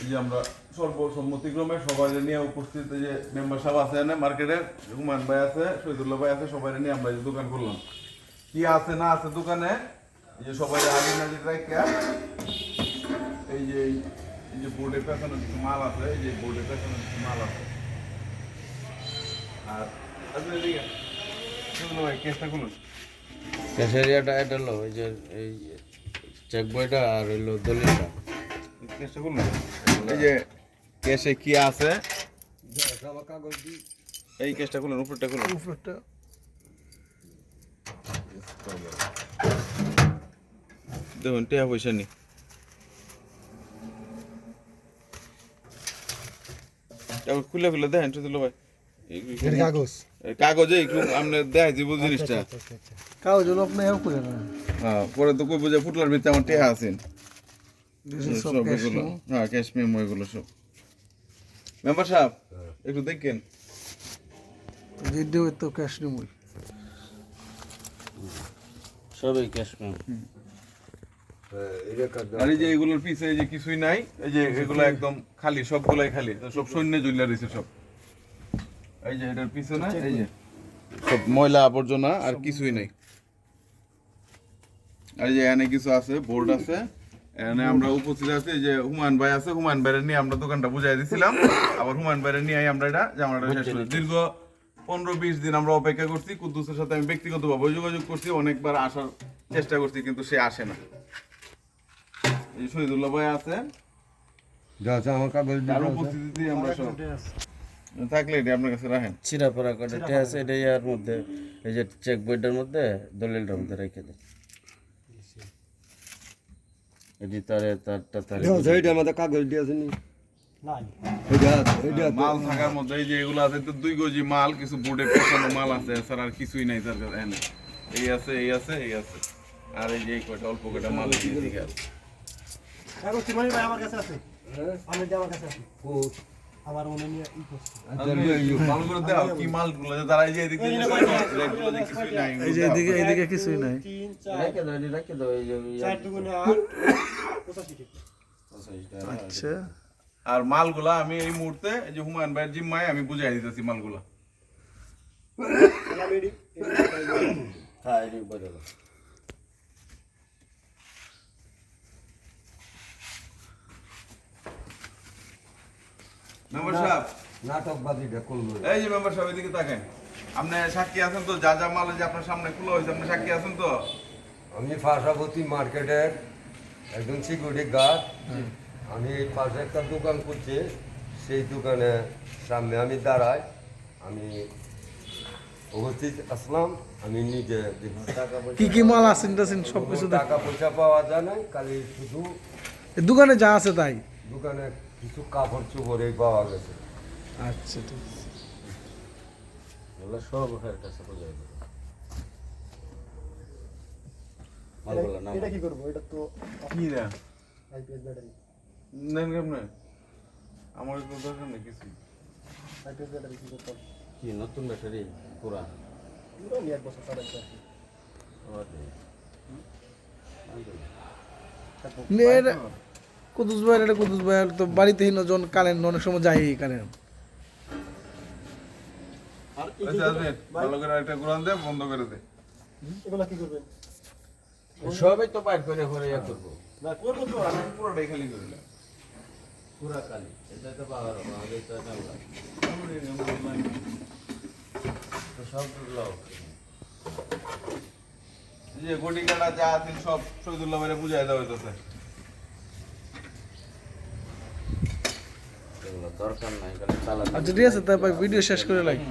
এই যে আমরা সবাই নিয়ে উপস্থিত যে মেম্বার সাহেব আছে না ভাই আছে সবাই নিয়ে আমরা যে দোকান করলাম। কি আছে না আছে দোকানে? সবাই আগে এই যে এই যে বোর্ডের পেছনে মাল আছে, এই যে বোর্ডের পেছনে মাল আছে। আর ভাই কেসটা খুলুন। ক্যাশেরিয়াটা এটা এই চেক বইটা আর হইল দলিলটা। কেসটা খুলুন এই যে কেসে কি আছে? এই কেসটা খুলুন উপরটা খুলুন। দেখুন টেয়া পয়সা নি এবার খুলে খুলে দেখেন শুধু ভাই। কাগজ? এই কাগজে একটু আপনি দেখাই দিব জিনিসটা। কাগজ হলো আপনি এও করে না। হ্যাঁ পরে তো কই বুঝে ফুটলার ভিতরে আমার টেহা আছেন সব সব এগুলো। হ্যাঁ ক্যাশ মেমো এগুলো সব। মেম্বার সাহেব একটু দেখেন। তো ক্যাশ সবই ক্যাশ মেমো আর এই যে এগুলোর পিছে এই যে কিছুই নাই এই যে এগুলো একদম খালি সবগুলাই খালি। সব সৈন্য জুলিয়া রয়েছে সব। এই যে এটার পিছনে এই যে। সব ময়লা আবর্জনা আর কিছুই নাই। এই যে এখানে কিছু আছে বোর্ড আছে। এখানে আমরা উপস্থিত আছি যে হুমায়ুন ভাই আছে। হুমায়ুন ভাইয়ের নিয়ে আমরা দোকানটা বুঝাই দিছিলাম। আবার হুমায়ুন ভাইয়ের নিয়ে আমরা এটা জামাটা শেষ করি। দীর্ঘ পনেরো বিশ দিন আমরা অপেক্ষা করছি। কুদ্দুসের সাথে আমি ব্যক্তিগতভাবে যোগাযোগ করছি। অনেকবার আসার চেষ্টা করছি কিন্তু সে আসে না। এই শহীদুল্লাহ ভাই আছে। আমার কাগজ তার উপস্থিতিতে আমরা সব থাকলে এটি আপনার কাছে রাখেন? চিরা পড়া করে এটা আছে এটা ইয়ার মধ্যে এই যে চেক বইটার মধ্যে দলিলটার মধ্যে রেখে দেয় এটি তারে তারটা তারে এইটা আমাদের কাগজ দিয়েছে নি। মাল থাকার মধ্যে এই যে এগুলো আছে তো দুই গজি মাল কিছু বোর্ডে পেছানো মাল আছে এছাড়া আর কিছুই নাই তার কাছে এনে। এই আছে এই আছে এই আছে। আর এই যে কয়টা অল্প কয়টা মাল এই দিকে আছে। আমার কাছে আছে। আমার কাছে আছে। আমার মনে নিয়ে ই করছে। আপনি দাও কি মালগুলো তারা এই যে এদিকে যে এগুলো যে কিছুই নাই এই যে এদিকে এদিকে কিছুই নাই। রেখে দাও রেখে দাও এই যে চার দুগুণে আট। আচ্ছা। আর মালগুলা আমি এই মুহূর্তে এই যে হুমায়ুন ভাইয়ের জিম্মায় আমি বুঝাই দিতেছি মালগুলা। হ্যাঁ মেম্বার সাহেব। করল এই যে মেম্বার সাহেব এদিকে তাকান। আপনি সাক্ষী আছেন তো? যা যা মাল যে আপনার সামনে খোলা হয়েছে আপনি সাক্ষী আছেন তো? আমি মার্কেটের একজন সিকিউরিটি গার্ড আমি এই পাশে একটা দোকান করছি সেই দোকানে সামনে আমি দাঁড়াই। আমি উপস্থিত আসলাম আমি নিজে। কি কি মাল আছেন টাছেন সব কিছু টাকা পয়সা পাওয়া যায় না খালি শুধু দোকানে যা আছে তাই? দোকানে কিছু কাপড় চোপড়েই পাওয়া গেছে। আচ্ছা ঠিক আছে। এগুলো সব কাছে এটা কি করব? এটা তো কি রে? আইপিএস ব্যাটারি নেন কেমনে? আমার তো দরকার নেই কিছু আইপিএস ব্যাটারি কি করতে কি নতুন ব্যাটারি পুরান? পুরো নিয়ে এক বছর নে, এটা কুদুস ভাই এটা কুদুস ভাই তো বাড়িতে হিন জন কারেন্ট অনেক সময় যাই কারেন্ট এই ভালো করে একটা কোরআন দে বন্ধ করে দে। এগুলা কি করবেন? সবই তো বাইর করে করে ইয়া করব। না করব তো। আমি পুরোটাই খালি করিলাম পুরা কালি। এটা তো পাওয়ার এটা তো এই যে গটি কাটা যা আছে সব শহীদুল্লাহ ভাইরে বুঝাই দেওয়া হইতেছে। এগুলো দরকার নাই খালি চালা আচ্ছা ঠিক আছে তারপর ভিডিও শেষ করে লাগি।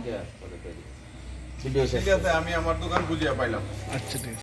ভিডিও শেষ ঠিক আছে আমি আমার দোকান বুঝিয়ে পাইলাম। আচ্ছা ঠিক আছে।